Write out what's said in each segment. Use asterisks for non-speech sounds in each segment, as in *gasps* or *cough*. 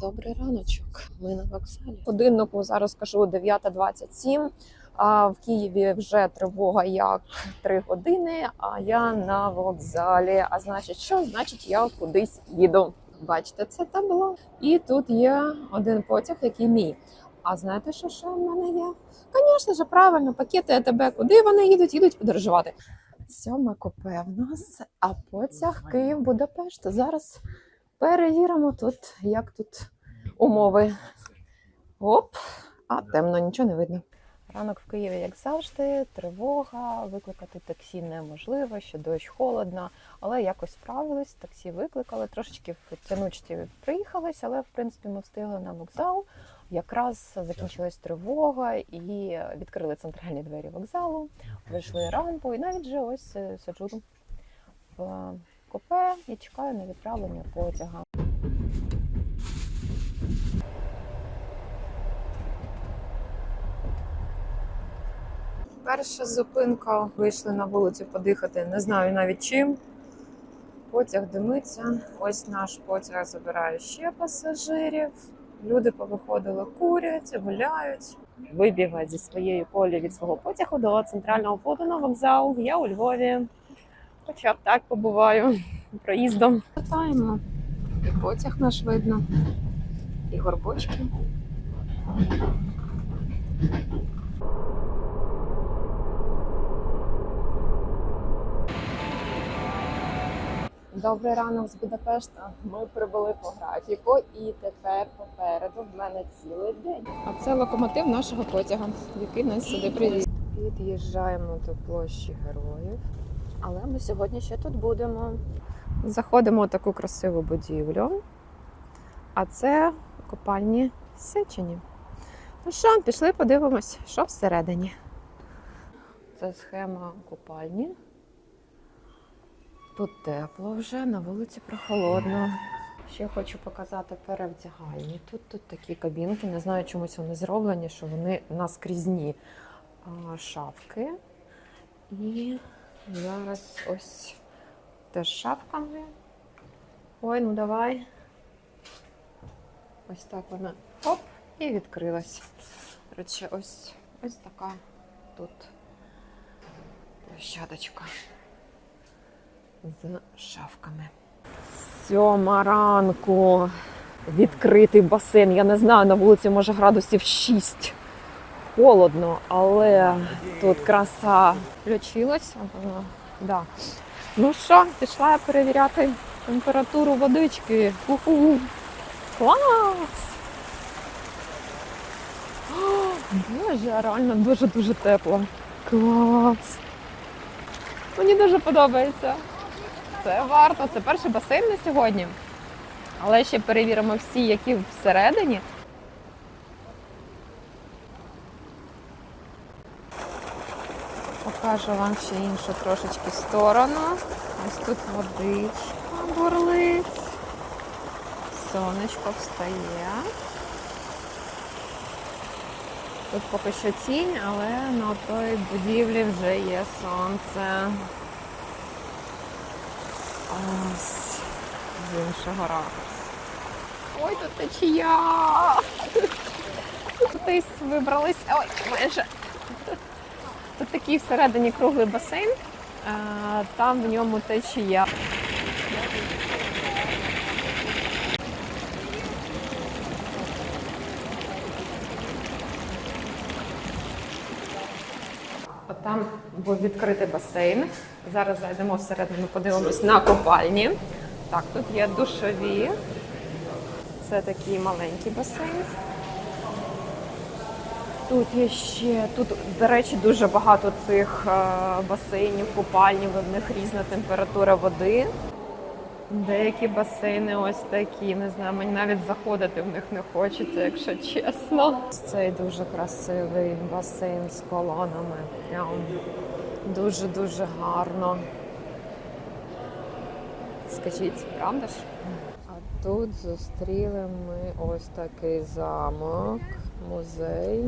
Добрий раночок. Ми на вокзалі. Годиннику зараз кажу 9.27. А в Києві вже тривога як 3 години. А я на вокзалі. А значить, що? Значить, я кудись їду. Бачите, це табло. І тут є один потяг, який мій. А знаєте, що ще в мене є? Звісно ж, правильно, пакети АТБ. Куди вони їдуть? Їдуть подорожувати. Сьоме купе в нас, а потяг Київ Будапешт. Зараз перевіримо тут, як тут умови. Оп, а темно, нічого не видно. Ранок в Києві, як завжди, тривога, викликати таксі неможливо, ще дощ холодно, але якось справились, таксі викликали, трошечки в тянучці приїхались, але в принципі ми встигли на вокзал. Якраз закінчилась тривога і відкрили центральні двері вокзалу, вийшли рампу, і навіть же ось е, сиджу в купе і чекаю на відправлення потяга. Перша зупинка. Вийшли на вулицю подихати. Не знаю навіть чим. Потяг димиться. Ось наш потяг забирає ще пасажирів. Люди повиходили, курять, гуляють. Вибігла зі своєї полі від свого потягу до центрального входу на вокзал. Я у Львові. Хоча б так побуваю проїздом. Питаємо. І потяг наш видно, і горбочки. Добрий ранок з Будапешта. Ми прибули по графіку, і тепер попереду в мене цілий день. А це локомотив нашого потяга, який нас сюди привіз. Під'їжджаємо до площі героїв, але ми сьогодні ще тут будемо. Заходимо у таку красиву будівлю. А це копальні Сечені. Ну що, пішли подивимось, що всередині. Це схема купальні. Тут тепло вже, на вулиці прохолодно. Ще хочу показати перевдягальні. Тут, тут такі кабінки, не знаю, чомусь вони зроблені, що вони наскрізні шафки. І зараз ось теж шафками. Ой, ну давай. Ось так вона оп, і відкрилась. Коротше, ось, ось така тут площадочка з шафками. Сьома ранку. Відкритий басейн. Я не знаю, на вулиці може градусів 6. Холодно, але тут краса включилась. Воно, Да. Ну що, пішла я перевіряти температуру водички. Уху. Клас! О, *gasps* Боже, реально дуже-дуже тепло. Клас! Мені дуже подобається. Це варто. Це перший басейн на сьогодні. Але ще перевіримо всі, які всередині. Покажу вам ще іншу трошечки сторону. Ось тут водичка бурлить. Сонечко встає. Тут поки що тінь, але на той будівлі вже є сонце. Ось з іншого ракурсу. Ой, тут течія! Кудись вибрались. Ой, майже. Такий всередині круглий басейн, там в ньому течія. Там був відкритий басейн. Зараз зайдемо всередину, подивимось на купальні. Так, тут є душові. Це такий маленький басейн. Тут є ще, тут, до речі, дуже багато цих е, басейнів, купальні, в них різна температура води. Деякі басейни ось такі, не знаю, мені навіть заходити в них не хочеться, якщо чесно. Цей дуже красивий басейн з колонами. Прям дуже-дуже гарно. Скажіть, правда ж? А тут зустріли ми ось такий замок, музей.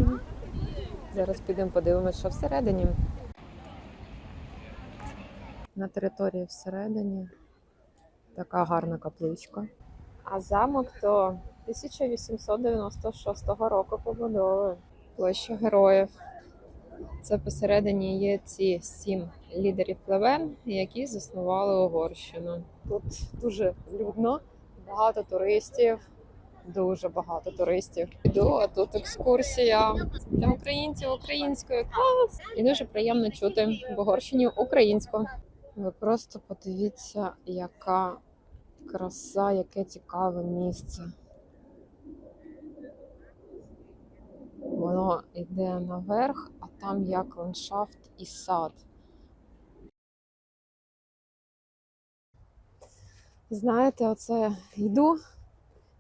Зараз підемо подивимося, що всередині. На території всередині така гарна капличка. А замок то 1896 року побудови. Площа героїв. Це посередині є ці сім лідерів племен, які заснували Угорщину. Тут дуже людно, багато туристів, дуже багато туристів. Іду, а тут екскурсія для українців українською клас. І дуже приємно чути в Угорщині українську. Ви просто подивіться, яка краса, яке цікаве місце. Воно йде наверх, а там як ландшафт і сад. Знаєте, оце йду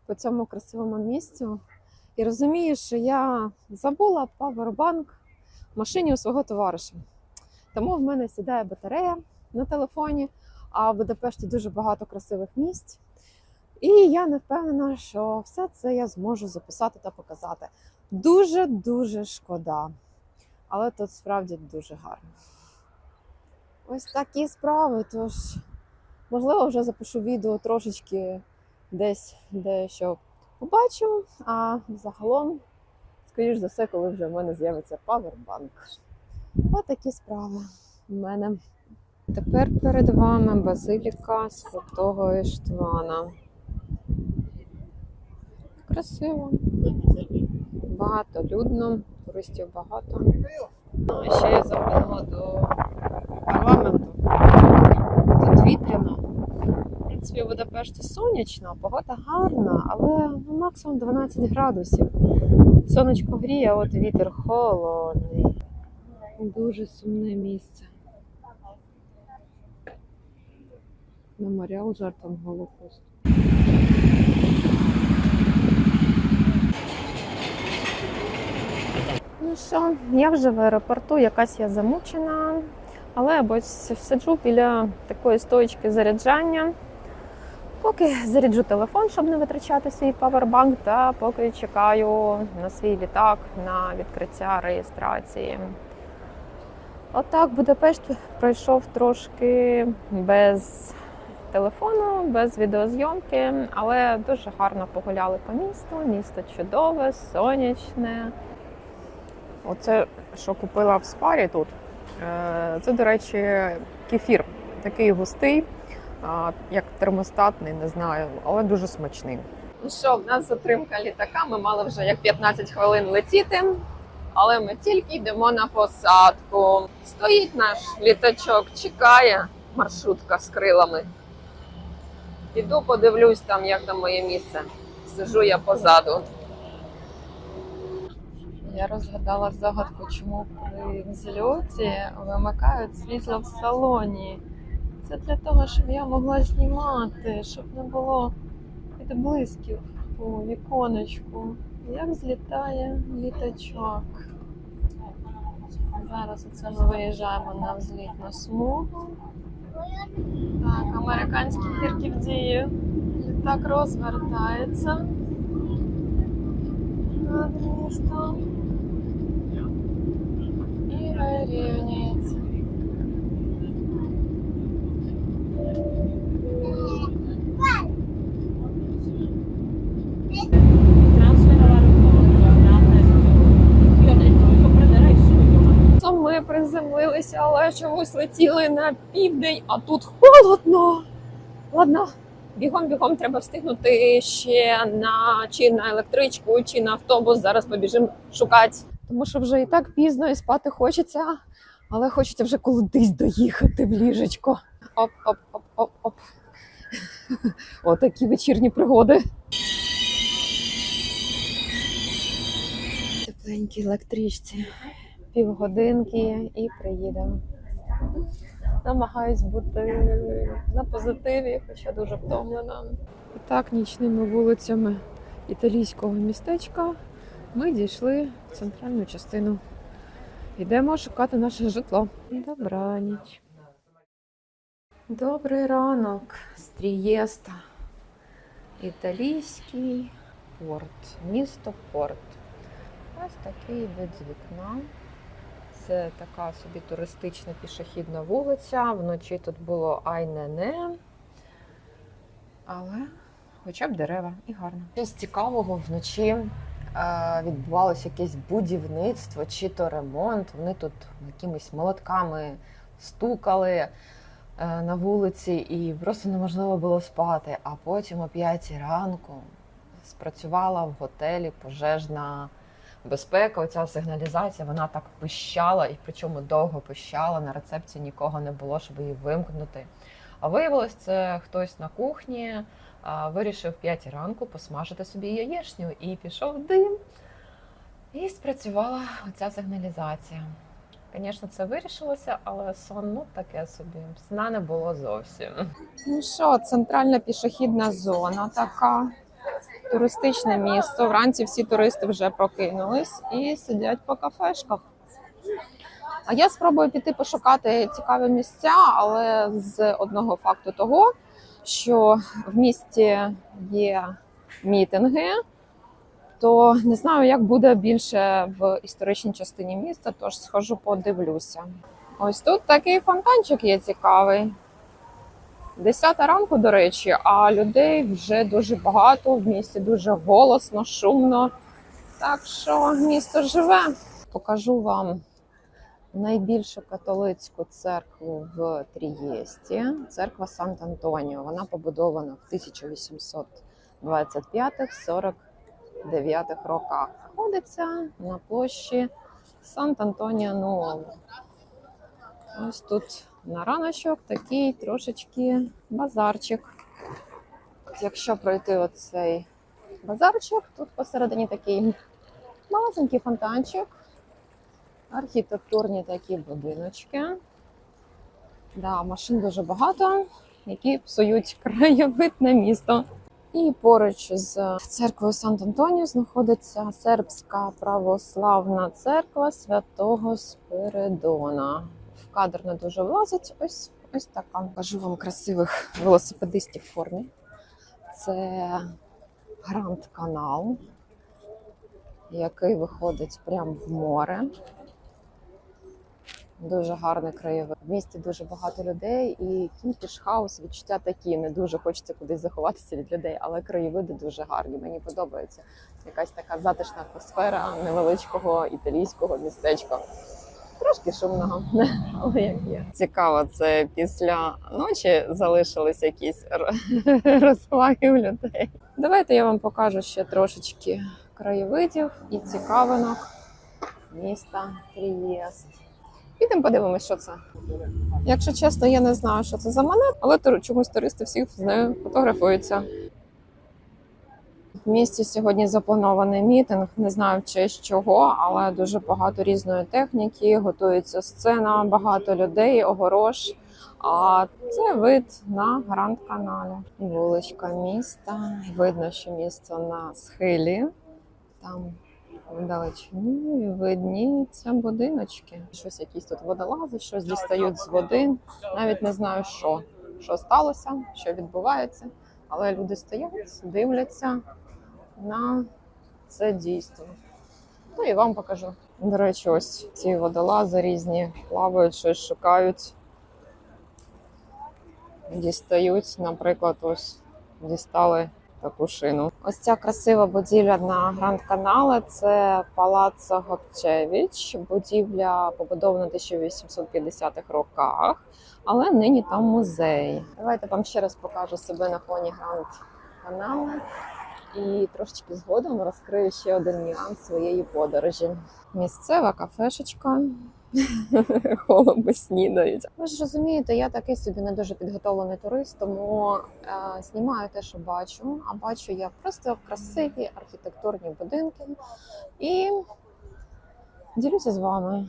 по цьому красивому місцю і розумію, що я забула павербанк в машині у свого товариша. Тому в мене сідає батарея на телефоні, а в Будапешті дуже багато красивих місць. І я не впевнена, що все це я зможу записати та показати. Дуже-дуже шкода. Але тут справді дуже гарно. Ось такі справи. Тож, можливо, вже запишу відео трошечки десь дещо побачу. А загалом, скоріш за все, коли вже в мене з'явиться павербанк. Ось такі справи в мене. Тепер перед вами базиліка Святого Іштвана. Красиво. Багато людно, туристів багато. А ще я заглянула до парламенту. Тут вітряно. Принципі, в Будапешті сонячно, погода гарна, але ну, максимум 12 градусів. Сонечко гріє, а от вітер холодний. Дуже сумне місце. Меморіал жертвам Голокосту. Ну що, я вже в аеропорту, якась я замучена, але ось сиджу біля такої стоїчки заряджання. Поки заряджу телефон, щоб не витрачати свій павербанк, та поки чекаю на свій літак на відкриття реєстрації. Отак Будапешт пройшов трошки без телефону, без відеозйомки, але дуже гарно погуляли по місту. Місто чудове, сонячне. Оце, що купила в спарі тут. е, Це, до речі, кефір. Такий густий, як термостатний, не знаю, але дуже смачний. Ну що, в нас затримка літака. Ми мали вже як 15 хвилин летіти, але ми тільки йдемо на посадку. Стоїть наш літачок, чекає маршрутка з крилами. Піду подивлюсь там, як там моє місце. Сижу я позаду. Я розгадала загадку, чому при взльоті вимикають світло в салоні. Це для того, щоб я могла знімати, щоб не було відблисків у віконечку. Як злітає літачок. Зараз оце ми виїжджаємо на взлітну смугу. Так, американські гірки в дії. Літак розвертається над містом і вирівнюється. То ми приземлилися, але чомусь летіли на південь, а тут холодно. Ладно, бігом бігом треба встигнути ще на чи на електричку, чи на автобус. Зараз побіжимо шукати. Тому що вже і так пізно і спати хочеться, але хочеться вже кудись доїхати в ліжечко. Оп, оп, оп, оп, оп. Отакі вечірні пригоди. Тепленькій електричці. Півгодинки і приїдемо. Намагаюсь бути на позитиві, хоча дуже втомлена. І так, нічними вулицями італійського містечка ми дійшли в центральну частину. Йдемо шукати наше житло. Добраніч. Добрий ранок, Стрієста. Італійський порт, місто Порт. Ось такий вид з вікна. Це така собі туристична пішохідна вулиця. Вночі тут було ай-не-не. Але хоча б дерева і гарно. Щось цікавого вночі е, відбувалося якесь будівництво чи то ремонт. Вони тут якимись молотками стукали на вулиці, і просто неможливо було спати. А потім о 5 ранку спрацювала в готелі пожежна безпека. Оця сигналізація, вона так пищала, і причому довго пищала. На рецепції нікого не було, щоб її вимкнути. А виявилось, це хтось на кухні вирішив в 5 ранку посмажити собі яєчню і пішов дим. І спрацювала оця сигналізація. Звісно, це вирішилося, але сон ну таке собі. Сна не було зовсім. Ну що, центральна пішохідна зона така. Туристичне місто. Вранці всі туристи вже прокинулись і сидять по кафешках. А я спробую піти пошукати цікаві місця, але з одного факту того, що в місті є мітинги, то не знаю, як буде більше в історичній частині міста, тож схожу подивлюся. Ось тут такий фонтанчик є цікавий. Десята ранку, до речі, а людей вже дуже багато, в місті дуже голосно, шумно. Так що місто живе. Покажу вам найбільшу католицьку церкву в Трієсті. Церква Сант-Антоніо. Вона побудована в 1825-49 роках. Знаходиться на площі Сант-Антоніо Нуово. Ось тут на раночок такий трошечки базарчик. Якщо пройти оцей базарчик, тут посередині такий малесенький фонтанчик, архітектурні такі будиночки. Да, машин дуже багато, які псують краєвид на місто. І поруч з церквою Сант-Антоніо знаходиться сербська православна церква святого Спиридона. В кадр не дуже влазить. Ось ось така. Покажу вам красивих велосипедистів в формі. Це Гранд Канал, який виходить прямо в море. Дуже гарний краєвид. В місті дуже багато людей, і кількість хаос відчуття такі. Не дуже хочеться кудись заховатися від людей, але краєвиди дуже гарні. Мені подобається якась така затишна атмосфера невеличкого італійського містечка. Трошки шумного, *laughs* але як є. Цікаво, це після ночі залишились якісь *laughs* розваги у людей. Давайте я вам покажу ще трошечки краєвидів і цікавинок міста Трієст. Підемо подивимось, що це. Якщо чесно, я не знаю, що це за монет, але чомусь туристи всі з нею фотографуються. В місті сьогодні запланований мітинг. Не знаю в честь чого, але дуже багато різної техніки. Готується сцена, багато людей, огорож. А це вид на Гранд Каналі. Вуличка міста. Видно, що місто на схилі. Там вдалечині видніються будиночки. Щось якісь тут водолази, щось дістають з води. Навіть не знаю, що, що сталося, що відбувається. Але люди стоять, дивляться на це дійство. Ну і вам покажу. До речі, ось ці водолази різні плавають, щось шукають, дістають, наприклад, ось дістали таку шину. Ось ця красива будівля на Гранд Канале це Палаццо Гопчевич. Будівля побудована в 1850-х роках, але нині там музей. Давайте вам ще раз покажу себе на фоні Гранд Канале. І трошечки згодом розкрию ще один нюанс своєї подорожі. Місцева кафешечка. *laughs* Голуби снідають. Ви ж розумієте, я такий собі не дуже підготовлений турист, тому е, знімаю те, що бачу. А бачу я просто красиві архітектурні будинки і ділюся з вами.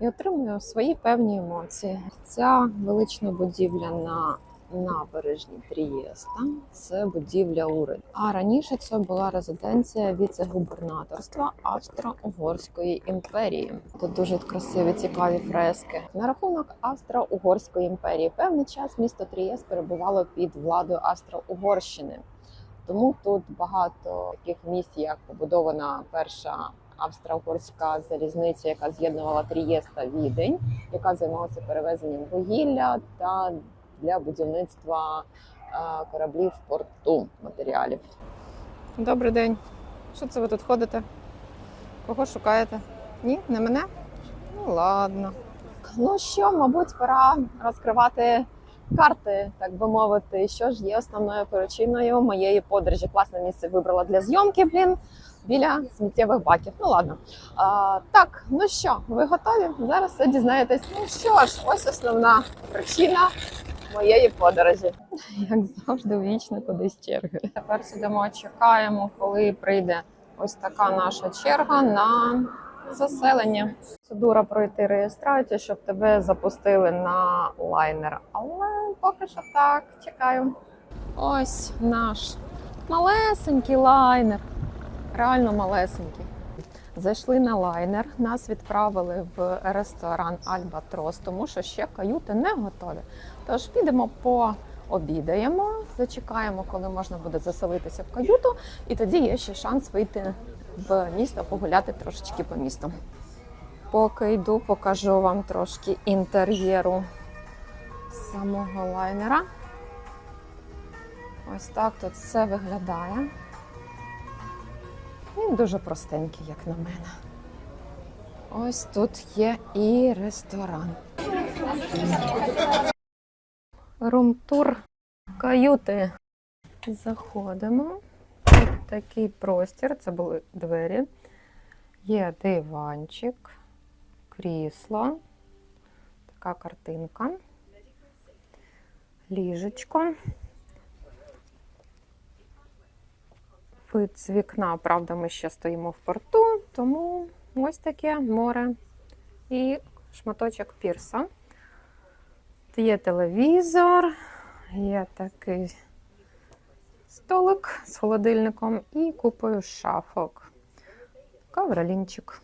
І отримую свої певні емоції. Ця велична будівля на набережні Трієста це будівля уряду. А раніше це була резиденція віце-губернаторства Австро-Угорської імперії. Тут дуже красиві, цікаві фрески. На рахунок Австро-Угорської імперії певний час місто Трієст перебувало під владою Австро-Угорщини. Тому тут багато таких місць, як побудована перша австро-угорська залізниця, яка з'єднувала Трієст та Відень, яка займалася перевезенням вугілля та для будівництва кораблів в порту матеріалів. Добрий день. Що це ви тут ходите? Кого шукаєте? Ні, не мене? Ну ладно. Ну що, мабуть, пора розкривати карти, так би мовити, що ж є основною причиною моєї подорожі. Класне місце вибрала для зйомки, блін, біля сміттєвих баків. Ну ладно. А, так, ну що, ви готові? Зараз все дізнаєтесь. Ну що ж, ось основна причина моєї подорожі. Як завжди, вічно кудись черги. Тепер сидимо, чекаємо, коли прийде ось така наша черга на заселення. Процедура пройти реєстрацію, щоб тебе запустили на лайнер. Але поки що так, чекаю. Ось наш малесенький лайнер. Реально малесенький. Зайшли на лайнер, нас відправили в ресторан Альбатрос, тому що ще каюти не готові. Тож підемо пообідаємо, зачекаємо, коли можна буде заселитися в каюту, і тоді є ще шанс вийти в місто, погуляти трошечки по місту. Поки йду, покажу вам трошки інтер'єру самого лайнера. Ось так тут все виглядає. Він дуже простенький, як на мене. Ось тут є і ресторан. Румтур каюти. Заходимо. Тут такий простір, це були двері. Є диванчик, крісло, така картинка, ліжечко. Вид з вікна, правда, ми ще стоїмо в порту, тому ось таке море і шматочок пірса. Є телевізор, є такий столик з холодильником і купою шафок. Ковролінчик.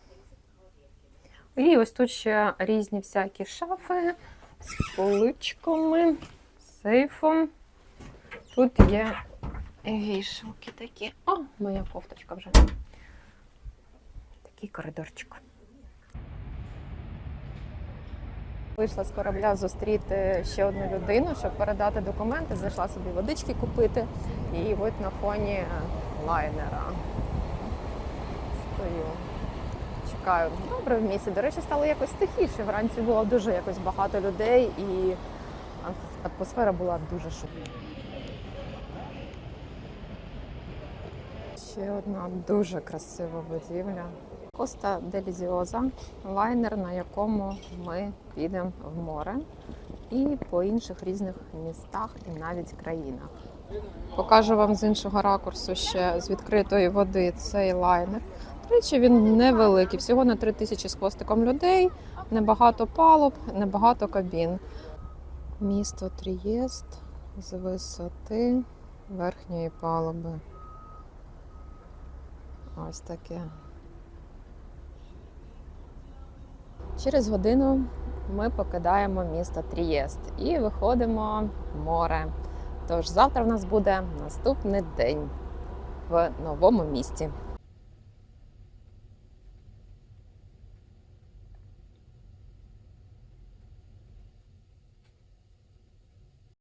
І ось тут ще різні всякі шафи з поличками, сейфом. Тут є вішалки такі. О, моя кофточка вже. Такий коридорчик. Вийшла з корабля зустріти ще одну людину, щоб передати документи. Зайшла собі водички купити. І от на фоні лайнера стою. Чекаю. Добре в місці. До речі, стало якось тихіше. Вранці було дуже якось багато людей і атмосфера була дуже шумна. Ще одна дуже красива будівля. Коста Делізіоза, лайнер, на якому ми підемо в море і по інших різних містах і навіть країнах. Покажу вам з іншого ракурсу ще з відкритої води цей лайнер. До речі, він невеликий, всього на 3 тисячі з хвостиком людей, небагато палуб, небагато кабін. Місто Трієст з висоти верхньої палуби. Ось таке. Через годину ми покидаємо місто Трієст і виходимо в море. Тож завтра в нас буде наступний день в новому місті.